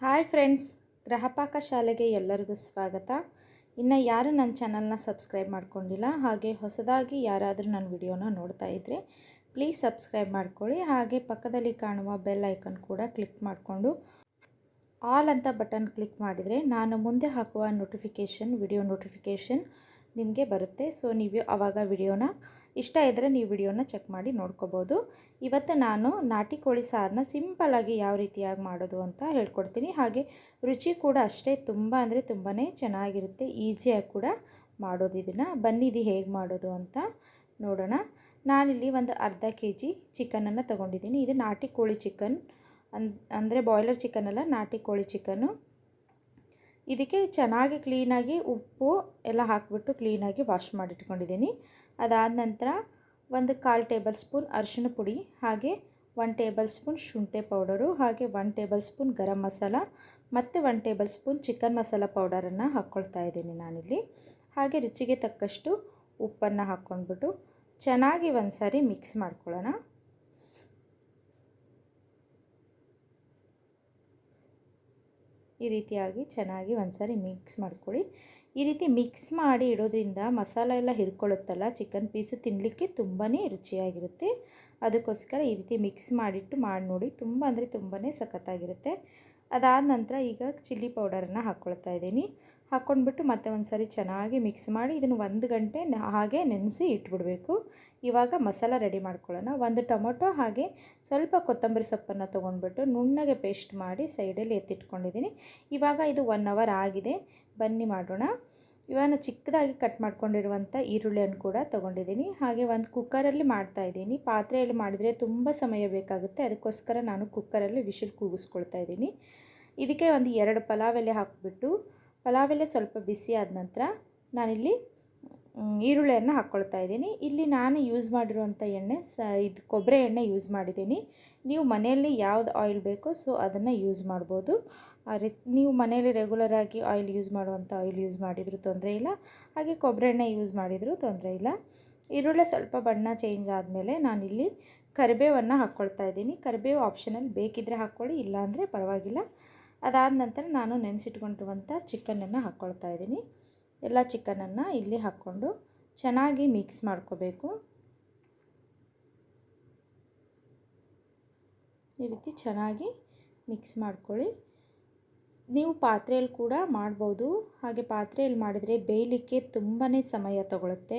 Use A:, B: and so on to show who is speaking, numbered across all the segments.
A: Hi friends, ಗ್ರಹಪಾಕ ಶಾಲೆಗೆ ಎಲ್ಲರಿಗೂ ಸ್ವಾಗತ. ಇನ್ನು ಯಾರು ನನ್ನ ಚಾನಲ್ನ ಸಬ್ಸ್ಕ್ರೈಬ್ ಮಾಡ್ಕೊಂಡಿಲ್ಲ, ಹಾಗೆ ಹೊಸದಾಗಿ ಯಾರಾದರೂ ನನ್ನ ವಿಡಿಯೋನ ನೋಡ್ತಾ ಇದ್ದರೆ ಪ್ಲೀಸ್ ಸಬ್ಸ್ಕ್ರೈಬ್ ಮಾಡ್ಕೊಳ್ಳಿ. ಹಾಗೆ ಪಕ್ಕದಲ್ಲಿ ಕಾಣುವ ಬೆಲ್ ಐಕನ್ ಕೂಡ ಕ್ಲಿಕ್ ಮಾಡಿಕೊಂಡು ಆಲ್ ಅಂತ ಬಟನ್ ಕ್ಲಿಕ್ ಮಾಡಿದರೆ ನಾನು ಮುಂದೆ ಹಾಕುವ ನೋಟಿಫಿಕೇಷನ್ ವಿಡಿಯೋ ನೋಟಿಫಿಕೇಷನ್ ನಿಮಗೆ ಬರುತ್ತೆ. ಸೊ ನೀವು ಆವಾಗ ವಿಡಿಯೋನ ಇಷ್ಟ ಇದ್ದರೆ ನೀವು ವಿಡಿಯೋನ ಚೆಕ್ ಮಾಡಿ ನೋಡ್ಕೋಬೋದು. ಇವತ್ತು ನಾನು ನಾಟಿ ಕೋಳಿ ಸಾರನ್ನ ಸಿಂಪಲ್ಲಾಗಿ ಯಾವ ರೀತಿಯಾಗಿ ಮಾಡೋದು ಅಂತ ಹೇಳ್ಕೊಡ್ತೀನಿ. ಹಾಗೆ ರುಚಿ ಕೂಡ ಅಷ್ಟೇ, ತುಂಬ ಅಂದರೆ ತುಂಬಾ ಚೆನ್ನಾಗಿರುತ್ತೆ, ಈಸಿಯಾಗಿ ಕೂಡ ಮಾಡೋದು ಇದನ್ನು. ಬನ್ನಿದು ಹೇಗೆ ಮಾಡೋದು ಅಂತ ನೋಡೋಣ. ನಾನಿಲ್ಲಿ ಒಂದು ಅರ್ಧ ಕೆ ಜಿ ಚಿಕನನ್ನು ತೊಗೊಂಡಿದ್ದೀನಿ. ಇದು ನಾಟಿ ಕೋಳಿ ಚಿಕನ್, ಅಂದ್, ಅಂದರೆ ಬಾಯ್ಲರ್ ಚಿಕನ್ ಅಲ್ಲ, ನಾಟಿ ಕೋಳಿ ಚಿಕನ್ನು ಇದಕ್ಕೆ ಚೆನ್ನಾಗಿ ಕ್ಲೀನಾಗಿ ಉಪ್ಪು ಎಲ್ಲ ಹಾಕಿಬಿಟ್ಟು ಕ್ಲೀನಾಗಿ ವಾಶ್ ಮಾಡಿಟ್ಕೊಂಡಿದ್ದೀನಿ. ಅದಾದ ನಂತರ ಒಂದು ಕಾಲು ಟೇಬಲ್ ಸ್ಪೂನ್ ಅರಿಶಿಣ ಪುಡಿ, ಹಾಗೆ ಒನ್ ಟೇಬಲ್ ಸ್ಪೂನ್ ಶುಂಠಿ ಪೌಡರು, ಹಾಗೆ one tablespoon garam masala ಮತ್ತು one tablespoon chicken masala ಪೌಡರನ್ನು ಹಾಕ್ಕೊಳ್ತಾ ಇದ್ದೀನಿ ನಾನಿಲ್ಲಿ. ಹಾಗೆ ರುಚಿಗೆ ತಕ್ಕಷ್ಟು ಉಪ್ಪನ್ನು ಹಾಕ್ಕೊಂಡ್ಬಿಟ್ಟು ಚೆನ್ನಾಗಿ ಒಂದು ಸಾರಿ ಮಿಕ್ಸ್ ಮಾಡ್ಕೊಳ್ಳೋಣ. ಈ ರೀತಿಯಾಗಿ ಚೆನ್ನಾಗಿ ಒಂದ್ಸರಿ ಮಿಕ್ಸ್ ಮಾಡ್ಕೊಳ್ಳಿ. ಈ ರೀತಿ ಮಿಕ್ಸ್ ಮಾಡಿ ಇಡೋದ್ರಿಂದ ಮಸಾಲ ಎಲ್ಲ ಹಿರ್ಕೊಳ್ಳುತ್ತಲ್ಲ ಚಿಕನ್ ಪೀಸು ತಿನ್ನಲಿಕ್ಕೆ ತುಂಬಾ ರುಚಿಯಾಗಿರುತ್ತೆ. ಅದಕ್ಕೋಸ್ಕರ ಈ ರೀತಿ ಮಿಕ್ಸ್ ಮಾಡಿಟ್ಟು ಮಾಡಿ ನೋಡಿ, ತುಂಬ ಅಂದರೆ ತುಂಬಾ ಸಖತ್ತಾಗಿರುತ್ತೆ. ಅದಾದ ನಂತರ ಈಗ ಚಿಲ್ಲಿ ಪೌಡರನ್ನು ಹಾಕ್ಕೊಳ್ತಾ ಇದ್ದೀನಿ. ಹಾಕ್ಕೊಂಡ್ಬಿಟ್ಟು ಮತ್ತೆ ಒಂದು ಸಾರಿ ಚೆನ್ನಾಗಿ ಮಿಕ್ಸ್ ಮಾಡಿ ಇದನ್ನು ಒಂದು ಗಂಟೆ ಹಾಗೆ ನೆನೆಸಿ ಇಟ್ಬಿಡಬೇಕು. ಇವಾಗ ಮಸಾಲ ರೆಡಿ ಮಾಡ್ಕೊಳ್ಳೋಣ. ಒಂದು ಟೊಮೊಟೊ ಹಾಗೆ ಸ್ವಲ್ಪ ಕೊತ್ತಂಬರಿ ಸೊಪ್ಪನ್ನು ತೊಗೊಂಡ್ಬಿಟ್ಟು ನುಣ್ಣಗೆ ಪೇಸ್ಟ್ ಮಾಡಿ ಸೈಡಲ್ಲಿ ಎತ್ತಿಟ್ಕೊಂಡಿದ್ದೀನಿ. ಇವಾಗ ಇದು ಒನ್ ಅವರ್ ಆಗಿದೆ. ಬನ್ನಿ ಮಾಡೋಣ. ಇವಾಗ ಚಿಕ್ಕದಾಗಿ ಕಟ್ ಮಾಡ್ಕೊಂಡಿರುವಂಥ ಈರುಳ್ಳಿಯನ್ನು ಕೂಡ ತೊಗೊಂಡಿದ್ದೀನಿ. ಹಾಗೆ ಒಂದು ಕುಕ್ಕರಲ್ಲಿ ಮಾಡ್ತಾಯಿದ್ದೀನಿ ಪಾತ್ರೆಯಲ್ಲಿ ಮಾಡಿದರೆ ತುಂಬ ಸಮಯ ಬೇಕಾಗುತ್ತೆ. ಅದಕ್ಕೋಸ್ಕರ ನಾನು ಕುಕ್ಕರಲ್ಲಿ ವಿಶಿಲ್ ಕೂಗಿಸ್ಕೊಳ್ತಾ ಇದ್ದೀನಿ. ಇದಕ್ಕೆ ಒಂದು ಎರಡು ಪಲಾವ್ ಎಲೆ ಹಾಕಿಬಿಟ್ಟು ಪಲಾವ್ ಎಲೆ ಸ್ವಲ್ಪ ಬಿಸಿ ಆದ ನಂತರ ನಾನಿಲ್ಲಿ ಈರುಳ್ಳಿಯನ್ನು ಹಾಕ್ಕೊಳ್ತಾ ಇದ್ದೀನಿ. ಇಲ್ಲಿ ನಾನು ಯೂಸ್ ಮಾಡಿರುವಂಥ ಎಣ್ಣೆ, ಸ, ಇದು ಕೊಬ್ಬರಿ ಎಣ್ಣೆ ಯೂಸ್ ಮಾಡಿದ್ದೀನಿ. ನೀವು ಮನೆಯಲ್ಲಿ ಯಾವ್ದು ಆಯಿಲ್ ಬೇಕೋ, ಸೊ ಅದನ್ನು ಯೂಸ್ ಮಾಡ್ಬೋದು. ರೀತಿ ನೀವು ಮನೆಯಲ್ಲಿ ರೆಗ್ಯುಲರಾಗಿ ಆಯಿಲ್ ಯೂಸ್ ಮಾಡುವಂಥ ಆಯಿಲ್ ಯೂಸ್ ಮಾಡಿದರೂ ತೊಂದರೆ ಇಲ್ಲ. ಹಾಗೆ ಕೊಬ್ಬರಿ ಎಣ್ಣೆ ಯೂಸ್ ಮಾಡಿದರೂ ತೊಂದರೆ ಇಲ್ಲ. ಈರುಳ್ಳಿ ಸ್ವಲ್ಪ ಬಣ್ಣ ಚೇಂಜ್ ಆದಮೇಲೆ ನಾನಿಲ್ಲಿ ಕರಿಬೇವನ್ನು ಹಾಕ್ಕೊಳ್ತಾ ಇದ್ದೀನಿ. ಕರಿಬೇವು ಆಪ್ಷನಲ್ಲಿ ಬೇಕಿದ್ದರೆ ಹಾಕ್ಕೊಳ್ಳಿ, ಇಲ್ಲಾಂದರೆ ಪರವಾಗಿಲ್ಲ. ಅದಾದ ನಂತರ ನಾನು ನೆನೆಸಿಟ್ಕೊಂಡಿರುವಂಥ ಚಿಕನನ್ನು ಹಾಕ್ಕೊಳ್ತಾ ಇದ್ದೀನಿ. ಎಲ್ಲ ಚಿಕನನ್ನು ಇಲ್ಲಿ ಹಾಕ್ಕೊಂಡು ಚೆನ್ನಾಗಿ ಮಿಕ್ಸ್ ಮಾಡ್ಕೋಬೇಕು. ಈ ರೀತಿ ಚೆನ್ನಾಗಿ ಮಿಕ್ಸ್ ಮಾಡ್ಕೊಳ್ಳಿ. ನೀವು ಪಾತ್ರೆಯಲ್ಲಿ ಕೂಡ ಮಾಡ್ಬೋದು. ಹಾಗೆ ಪಾತ್ರೆಯಲ್ಲಿ ಮಾಡಿದರೆ ಬೇಯಲಿಕ್ಕೆ ತುಂಬಾ ಸಮಯ ತಗೊಳುತ್ತೆ.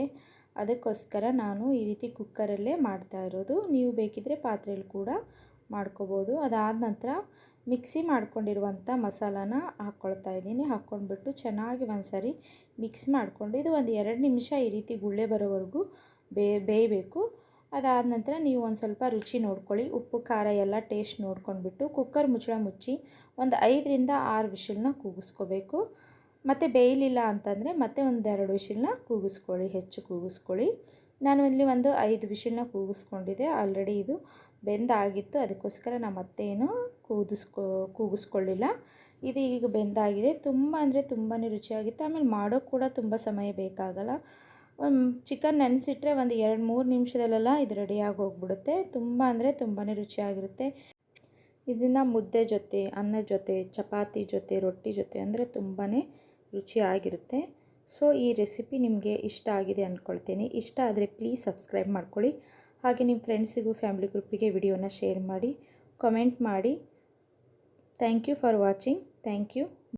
A: ಅದಕ್ಕೋಸ್ಕರ ನಾನು ಈ ರೀತಿ ಕುಕ್ಕರಲ್ಲೇ ಮಾಡ್ತಾ ಇರೋದು. ನೀವು ಬೇಕಿದ್ದರೆ ಪಾತ್ರೆಯಲ್ಲಿ ಕೂಡ ಮಾಡ್ಕೋಬೋದು. ಅದಾದ ನಂತರ ಮಿಕ್ಸಿ ಮಾಡ್ಕೊಂಡಿರುವಂಥ ಮಸಾಲಾನ ಹಾಕ್ಕೊಳ್ತಾ ಇದ್ದೀನಿ. ಹಾಕ್ಕೊಂಡ್ಬಿಟ್ಟು ಚೆನ್ನಾಗಿ ಒಂದು ಸಾರಿ ಮಿಕ್ಸ್ ಮಾಡಿಕೊಂಡು ಇದು ಒಂದು ಎರಡು ನಿಮಿಷ ಈ ರೀತಿ ಗುಳ್ಳೆ ಬರೋವರೆಗೂ ಬೇ ಬೇಯಬೇಕು. ಅದಾದ ನಂತರ ನೀವು ಒಂದು ಸ್ವಲ್ಪ ರುಚಿ ನೋಡ್ಕೊಳ್ಳಿ. ಉಪ್ಪು, ಖಾರ ಎಲ್ಲ ಟೇಸ್ಟ್ ನೋಡ್ಕೊಂಡ್ಬಿಟ್ಟು ಕುಕ್ಕರ್ ಮುಚ್ಚಳ ಮುಚ್ಚಿ ಒಂದು ಐದರಿಂದ ಆರು ವಿಷಲನ್ನ ಕೂಗಿಸ್ಕೋಬೇಕು. ಮತ್ತು ಬೇಯಲಿಲ್ಲ ಅಂತಂದರೆ ಮತ್ತೆ ಒಂದೆರಡು ಎರಡು ವಿಷಲ್ನ ಕೂಗಿಸ್ಕೊಳ್ಳಿ, ಹೆಚ್ಚು ಕೂಗಿಸ್ಕೊಳ್ಳಿ. ನಾನು ಇಲ್ಲಿ ಒಂದು ಐದು ವಿಷಲನ್ನ ಕೂಗಿಸ್ಕೊಂಡಿದ್ದೆ. ಆಲ್ರೆಡಿ ಇದು ಬೆಂದಾಗಿತ್ತು. ಅದಕ್ಕೋಸ್ಕರ ನಾನು ಮತ್ತೇನು ಕೂದಿಸ್ಕೊ, ಕೂಗಿಸ್ಕೊಳ್ಳಿಲ್ಲ. ಇದು ಈಗ ಬೆಂದಾಗಿದೆ. ತುಂಬ ಅಂದರೆ ತುಂಬಾ ರುಚಿಯಾಗಿತ್ತು. ಆಮೇಲೆ ಮಾಡೋಕ್ಕೆ ಕೂಡ ತುಂಬ ಸಮಯ ಬೇಕಾಗಲ್ಲ. ಚಿಕನ್ ನೆನೆಸಿಟ್ರೆ ಒಂದು ಎರಡು ಮೂರು ನಿಮಿಷದಲ್ಲೆಲ್ಲ ಇದು ರೆಡಿಯಾಗಿ ಹೋಗ್ಬಿಡುತ್ತೆ. ತುಂಬ ಅಂದರೆ ತುಂಬಾ ರುಚಿಯಾಗಿರುತ್ತೆ. ಇದನ್ನು ಮುದ್ದೆ ಜೊತೆ ಅನ್ನದ ಜೊತೆ, ಚಪಾತಿ ಜೊತೆ, ರೊಟ್ಟಿ ಜೊತೆ ಅಂದರೆ ತುಂಬಾ ರುಚಿಯಾಗಿರುತ್ತೆ. ಸೊ ಈ ರೆಸಿಪಿ ನಿಮಗೆ ಇಷ್ಟ ಆಗಿದೆ ಅಂದ್ಕೊಳ್ತೀನಿ. ಇಷ್ಟ ಆದರೆ ಪ್ಲೀಸ್ ಸಬ್ಸ್ಕ್ರೈಬ್ ಮಾಡ್ಕೊಳ್ಳಿ. ಹಾಗೆ ನಿಮ್ಮ ಫ್ರೆಂಡ್ಸಿಗೂ, ಫ್ಯಾಮಿಲಿ ಗ್ರೂಪಿಗೆ ವಿಡಿಯೋನ ಶೇರ್ ಮಾಡಿ, ಕಮೆಂಟ್ ಮಾಡಿ. Thank you for watching. Thank you.